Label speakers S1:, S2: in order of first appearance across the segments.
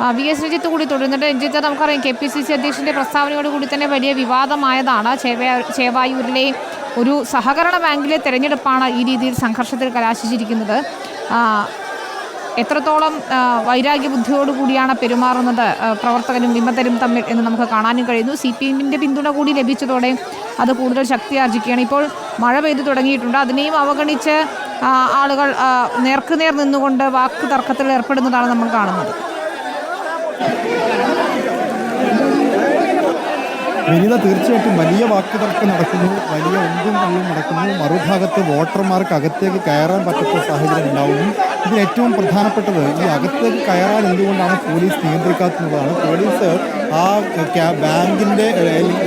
S1: V S Ranjith കൂടി തുടരുന്നുണ്ട്. രഞ്ജിത്ത് നമുക്കറിയാം കെ പി സി സി അധ്യക്ഷന്റെ പ്രസ്താവനയോട് കൂടി തന്നെ വലിയ വിവാദമായതാണ്. ചേവ- ചേവായൂരിലെ ഒരു സഹകരണ ബാങ്കിലെ തെരഞ്ഞെടുപ്പാണ് ഈ രീതിയിൽ സംഘർഷത്തിൽ കലാശിച്ചിരിക്കുന്നത്. എത്രത്തോളം വൈരാഗ്യ ബുദ്ധിയോടുകൂടിയാണ് പെരുമാറുന്നത് പ്രവർത്തകരും വിമതരും തമ്മിൽ എന്ന് നമുക്ക് കാണാനും കഴിയുന്നു. സി പി എമ്മിന്റെ പിന്തുണ കൂടി ലഭിച്ചതോടെ അത് കൂടുതൽ ശക്തി ശക്തിയാർജിക്കുകയാണ് ഇപ്പോൾ മഴ പെയ്തു തുടങ്ങിയിട്ടുണ്ട്. അതിനെയും അവഗണിച്ച് ആളുകൾ നേർക്കുനേർ നിന്നുകൊണ്ട് വാക്ക് തർക്കത്തിൽ ഏർപ്പെടുന്നതാണ് നമ്മൾ കാണുന്നത്. ¡Vamos!
S2: വിനിത തീർച്ചയായിട്ടും വലിയ വാക്ക് തർക്കം നടക്കുന്നു വലിയ ഒന്നും തള്ളും നടക്കുന്നു. മറുഭാഗത്ത് വോട്ടർമാർക്ക് അകത്തേക്ക് കയറാൻ പറ്റാത്ത സാഹചര്യം ഉണ്ടാവുന്നു. ഇതിൽ ഏറ്റവും പ്രധാനപ്പെട്ടത് ഈ അകത്തേക്ക് കയറാൻ എന്തുകൊണ്ടാണ് പോലീസ് നിയന്ത്രിക്കാത്തതാണ് പോലീസ് ആ ബാങ്കിന്റെ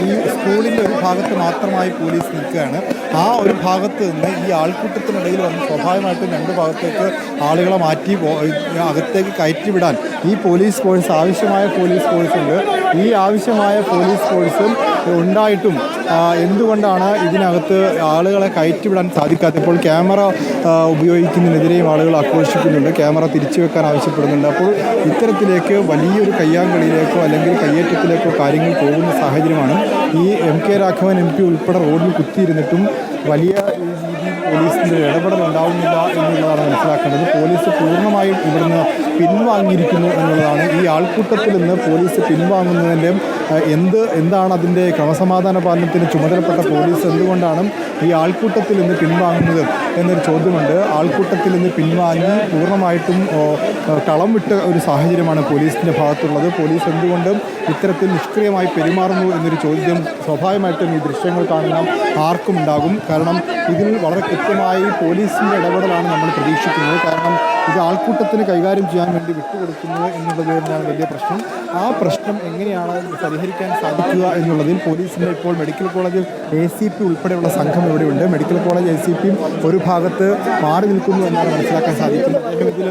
S2: ഈ സ്കൂളിന്റെ ഒരു ഭാഗത്ത് മാത്രമായി പോലീസ് നിൽക്കുകയാണ്. ആ ഒരു ഭാഗത്ത് നിന്ന് ഈ ആൾക്കൂട്ടത്തിനിടയിൽ വന്ന് സ്വാഭാവികമായിട്ടും രണ്ട് ഭാഗത്തേക്ക് ആളുകളെ മാറ്റി അകത്തേക്ക് കയറ്റിവിടാൻ ഈ പോലീസ് ഫോഴ്സ് ആവശ്യമായ പോലീസ് ഫോഴ്സ് ഉണ്ട്. ഈ ആവശ്യമായ പോലീസ് ഫോഴ്സും ഉണ്ടായിട്ടും എന്തുകൊണ്ടാണ് ഇതിനകത്ത് ആളുകളെ കയറ്റിവിടാൻ സാധിക്കാത്ത ഇപ്പോൾ ക്യാമറ ഉപയോഗിക്കുന്നതിനെതിരെയും ആളുകൾ ആക്രോശിക്കുന്നുണ്ട്. ക്യാമറ തിരിച്ചു വെക്കാൻ ആവശ്യപ്പെടുന്നുണ്ട്. അപ്പോൾ ഇത്തരത്തിലേക്ക് വലിയൊരു കയ്യാങ്കളിയിലേക്കോ അല്ലെങ്കിൽ കയ്യേറ്റത്തിലേക്കോ കാര്യങ്ങൾ പോകുന്ന സാഹചര്യമാണ് ഈ M K Raghavan M P ഉൾപ്പെടെ റോഡിൽ കുത്തിയിരുന്നിട്ടും വലിയ പോലീസിന്റെ ഇടപെടൽ ഉണ്ടാവുന്നില്ല എന്നുള്ളതാണ് മനസ്സിലാക്കേണ്ടത്. പോലീസ് പൂർണമായും ഇവിടുന്ന് പിൻവാങ്ങിയിരിക്കുന്നു എന്നുള്ളതാണ് ഈ ആൾക്കൂട്ടത്തിൽ നിന്ന് പോലീസ് പിൻവാങ്ങുന്നതിന്റെ ഏഹ്, എന്ത് എന്താണ് അതിന്റെ ക്രമസമാധാന പാലനത്തിന് ചുമതലപ്പെട്ട പോലീസ് എന്തുകൊണ്ടാണ് ഈ ആൾക്കൂട്ടത്തിൽ നിന്ന് പിൻവാങ്ങുന്നത് എന്നൊരു ചോദ്യമുണ്ട്. ആൾക്കൂട്ടത്തിൽ നിന്ന് പിൻവാങ്ങി പൂർണമായിട്ടും കളം വിട്ട ഒരു സാഹചര്യമാണ് പോലീസിന്റെ ഭാഗത്തുള്ളത്. പോലീസ് എന്തുകൊണ്ടും ഇത്തരത്തിൽ നിഷ്ക്രിയമായി പെരുമാറുന്നു എന്നൊരു ചോദ്യം സ്വാഭാവികമായിട്ടും ഈ ദൃശ്യങ്ങൾ കാണുന്ന ആർക്കും ഉണ്ടാകും. കാരണം ഇതിൽ വളരെ കൃത്യമായി പോലീസിന്റെ ഇടപെടലാണ് നമ്മൾ പ്രതീക്ഷിക്കുന്നത്. കാരണം ഇത് ആൾക്കൂട്ടത്തിന് കൈകാര്യം ചെയ്യാൻ വേണ്ടി വിട്ടുകൊടുക്കുന്നു എന്നുള്ളത് തന്നെയാണ് വലിയ പ്രശ്നം. ആ പ്രശ്നം എങ്ങനെയാണ് പരിഹരിക്കാൻ സാധിക്കുക എന്നുള്ളതിൽ പോലീസിന്റെ ഇപ്പോൾ മെഡിക്കൽ കോളേജിൽ എ സി പി ഉൾപ്പെടെയുള്ള സംഘം ഇവിടെയുണ്ട്. മെഡിക്കൽ കോളേജ് എ സി പിയും ഒരു ഭാഗത്ത് മാറി നിൽക്കുന്നു എന്നാണ് മനസ്സിലാക്കാൻ സാധിക്കുന്നത്. അദ്ദേഹം ഇതിൽ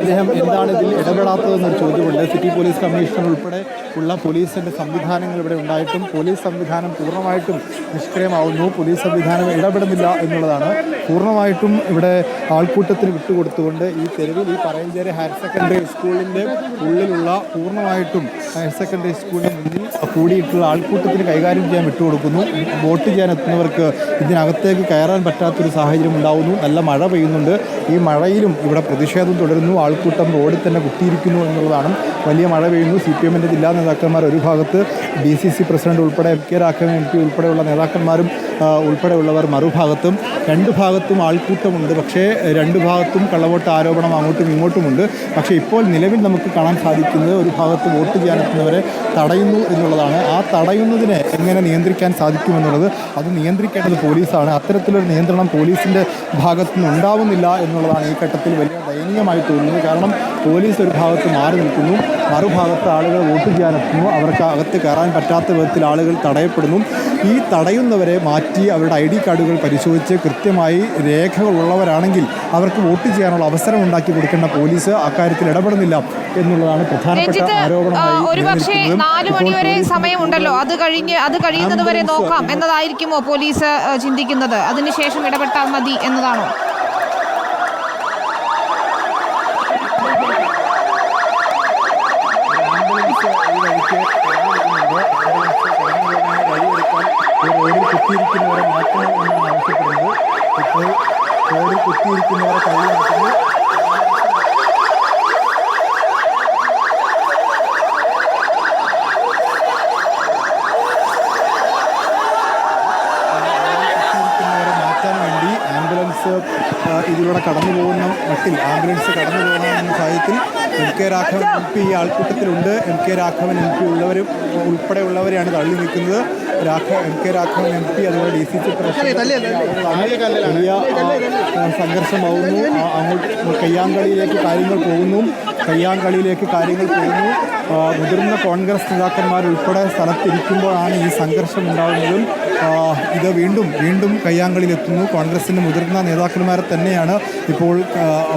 S2: അദ്ദേഹം എന്താണ് ഇതിൽ ഇടപെടാത്തതെന്നൊരു ചോദ്യമുണ്ട്. സിറ്റി പോലീസ് കമ്മീഷണർ ഉൾപ്പെടെ ഉള്ള പോലീസിന്റെ സംവിധാനങ്ങൾ ഇവിടെ ഉണ്ടായിട്ടും പോലീസ് സംവിധാനം പൂർണമായിട്ടും നിഷ്ക്രിയമാവുന്നു. പോലീസ് സംവിധാനം ഇടപെടുന്നില്ല എന്നുള്ളതാണ്. പൂർണമായിട്ടും ഇവിടെ ആൾക്കൂട്ടത്തിന് വിട്ടുകൊടുത്തുകൊണ്ട് ഈ തെരുവിൽ ഈ പറയഞ്ചേരി ഹയർ സെക്കൻഡറി സ്കൂളിന്റെ ഉള്ളിലുള്ള പൂർണമായിട്ടും ഹയർ സെക്കൻഡറി സ്കൂളിന് മുന്നിൽ കൂടിയിട്ടുള്ള ആൾക്കൂട്ടത്തിന് കൈകാര്യം ചെയ്യാൻ വിട്ടുകൊടുക്കുന്നു. വോട്ട് ചെയ്യാൻ എത്തുന്നവർക്ക് ഇതിനകത്തേക്ക് കയറാൻ പറ്റാത്തൊരു സാഹചര്യം ഉണ്ടാവുന്നു. നല്ല മഴ പെയ്യുന്നുണ്ട്. ഈ മഴയിലും ഇവിടെ പ്രതിഷേധം തുടരുന്നു. ആൾക്കൂട്ടം റോഡിൽ തന്നെ കുത്തിയിരിക്കുന്നു എന്നുള്ളതാണ്. വലിയ മഴ പെയ്യുന്നു. സി പി എമ്മിന്റെ ജില്ലാ നേതാക്കന്മാർ ഒരു ഭാഗത്ത് ഡി സി സി പ്രസിഡന്റ് ഉൾപ്പെടെ M K Raghavan M P ഉൾപ്പെടെയുള്ള നേതാക്കന്മാരും ഉൾപ്പെടെയുള്ളവർ മറുഭാഗത്തും രണ്ട് ഭാഗത്തും ആൾക്കൂട്ടമുണ്ട്. പക്ഷേ രണ്ട് ഭാഗത്തും കള്ളവോട്ട് ആരോപണം അങ്ങോട്ടും ഇങ്ങോട്ടുമുണ്ട്. പക്ഷേ ഇപ്പോൾ നിലവിൽ നമുക്ക് കാണാൻ സാധിക്കുന്നത് ഒരു ഭാഗത്ത് വോട്ട് ചെയ്യാനെത്തുന്നവരെ തടയുന്നു എന്നുള്ളതാണ്. ആ തടയുന്നതിനെ എങ്ങനെ നിയന്ത്രിക്കാൻ സാധിക്കുമെന്നുള്ളത് അത് നിയന്ത്രിക്കേണ്ടത് പോലീസാണ്. അത്തരത്തിലൊരു നിയന്ത്രണം പോലീസിന്റെ ഭാഗത്തു നിന്ന് ഉണ്ടാവുന്നില്ല എന്നുള്ളതാണ് ഈ ഘട്ടത്തിൽ വലിയ ദയനീയമായി തോന്നുന്നത്. കാരണം പോലീസ് ഒരു ഭാഗത്ത് മാറി നിൽക്കുന്നു. മറുഭാഗത്ത് ആളുകൾ വോട്ട് ചെയ്യാനെത്തുന്നു. അവർക്ക് അകത്ത് കയറാൻ പറ്റാത്ത വിധത്തിൽ ആളുകൾ തടയപ്പെടുന്നു. ഈ തടയുന്നവരെ മാറ്റി അവരുടെ ഐ ഡി കാർഡുകൾ പരിശോധിച്ച് കൃത്യമായി രേഖകളുള്ളവരാണെങ്കിൽ അവർക്ക് വോട്ട് ചെയ്യാനുള്ള അവസരം ഉണ്ടാക്കി കൊടുക്കേണ്ട പോലീസ് അക്കാര്യത്തിൽ ഇടപെടുന്നില്ല എന്നുള്ളതാണ് പ്രധാനപ്പെട്ട ആരോപണമായി
S1: ഒരുപക്ഷെ നാല്
S2: ഇപ്പോൾ
S1: മണി വരെ സമയമുണ്ടല്ലോ. അത് കഴിഞ്ഞ് അത് കഴിയുന്നത് വരെ നോക്കാം. എന്നതായിരിക്കുമോ പോലീസ് ചിന്തിക്കുന്നത്? അതിനുശേഷം ഇടപെട്ടാൽ മതി എന്നതാണോ
S2: ആംബുലൻസ് ഈ വഴിക്ക് കടന്നു വരുന്നുണ്ട്. ആംബുലൻസ് കടന്നു പോകുന്ന വഴിയൊരുക്കാൻ ഈ റോഡിൽ കുത്തിയിരിക്കുന്നവരെ മാറ്റണം എന്നാണ് ആവശ്യപ്പെടുന്നത് ഇപ്പോൾ കോടി കുത്തിയിരിക്കുന്നവരെ കൈ മാറ്റുന്നു ആംബുലൻസ് ഇതിലൂടെ കടന്നു പോകുന്ന മട്ടിൽ ആംബുലൻസ് കടന്നു പോകുന്ന സാഹചര്യത്തിൽ M K Raghavan M P ഈ ആൾക്കൂട്ടത്തിലുണ്ട്. M K Raghavan M P ഉള്ളവരും ഉൾപ്പെടെയുള്ളവരെയാണ് തള്ളി നിൽക്കുന്നത്. രാഘ M K Raghavan M P അതുപോലെ ഡി സി സി വലിയ സംഘർഷമാവുന്നു. അങ്ങോട്ട് കയ്യാങ്കളിയിലേക്ക് കാര്യങ്ങൾ പോകുന്നു. കയ്യാങ്കളിയിലേക്ക് കാര്യങ്ങൾ പോകുന്നു. മുതിർന്ന കോൺഗ്രസ് നേതാക്കന്മാരുൾപ്പെടെ സ്ഥലത്തിരിക്കുമ്പോഴാണ് ഈ സംഘർഷം ഉണ്ടാകുന്നതും ഇത് വീണ്ടും വീണ്ടും കയ്യാങ്കളിലെത്തുന്നു കോൺഗ്രസിന്റെ മുതിർന്ന നേതാക്കന്മാരെ തന്നെയാണ് ഇപ്പോൾ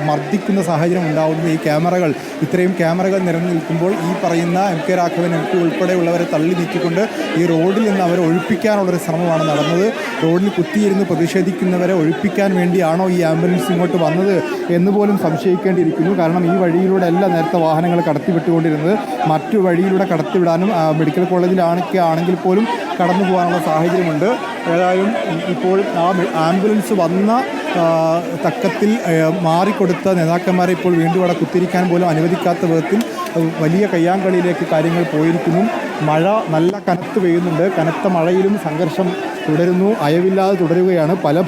S2: മർദ്ദിക്കുന്ന സാഹചര്യം ഉണ്ടാകുന്നത് ഈ ക്യാമറകൾ ഇത്രയും ക്യാമറകൾ നിരന്നു നിൽക്കുമ്പോൾ ഈ പറയുന്ന M K Raghavan M P ഉൾപ്പെടെയുള്ളവരെ തള്ളി നീക്കിക്കൊണ്ട് ഈ റോഡിൽ നിന്ന് അവരെ ഒഴിപ്പിക്കാനുള്ളൊരു ശ്രമമാണ് നടന്നത്. റോഡിൽ കുത്തിയിരുന്ന് പ്രതിഷേധിക്കുന്നവരെ ഒഴിപ്പിക്കാൻ വേണ്ടിയാണോ ഈ ആംബുലൻസ് ഇങ്ങോട്ട് വന്നത് എന്ന് പോലും സംശയിക്കേണ്ടിയിരിക്കുന്നു. കാരണം ഈ വഴിയിലൂടെ അല്ല നേരത്തെ വാഹനങ്ങൾ കടത്തിവിട്ടുകൊണ്ടിരുന്നത്. മറ്റു വഴിയിലൂടെ കടത്തിവിടാനും മെഡിക്കൽ കോളേജിലാണൊക്കെ ആണെങ്കിൽ പോലും കടന്നു പോകാനുള്ള സാഹചര്യമുണ്ട്. ഏതായാലും ഇപ്പോൾ ആ ആംബുലൻസ് വന്ന തക്കത്തിൽ മാറിക്കൊടുത്ത നേതാക്കന്മാരെ ഇപ്പോൾ വീണ്ടും അവിടെ കുത്തിരിക്കാൻ പോലും അനുവദിക്കാത്ത വിധത്തിൽ വലിയ കയ്യാങ്കളിയിലേക്ക് കാര്യങ്ങൾ പോയിരിക്കുന്നു. മഴ നല്ല കനത്ത് പെയ്യുന്നുണ്ട്. കനത്ത മഴയിലും സംഘർഷം തുടരുന്നു. അയവില്ലാതെ തുടരുകയാണ്. പല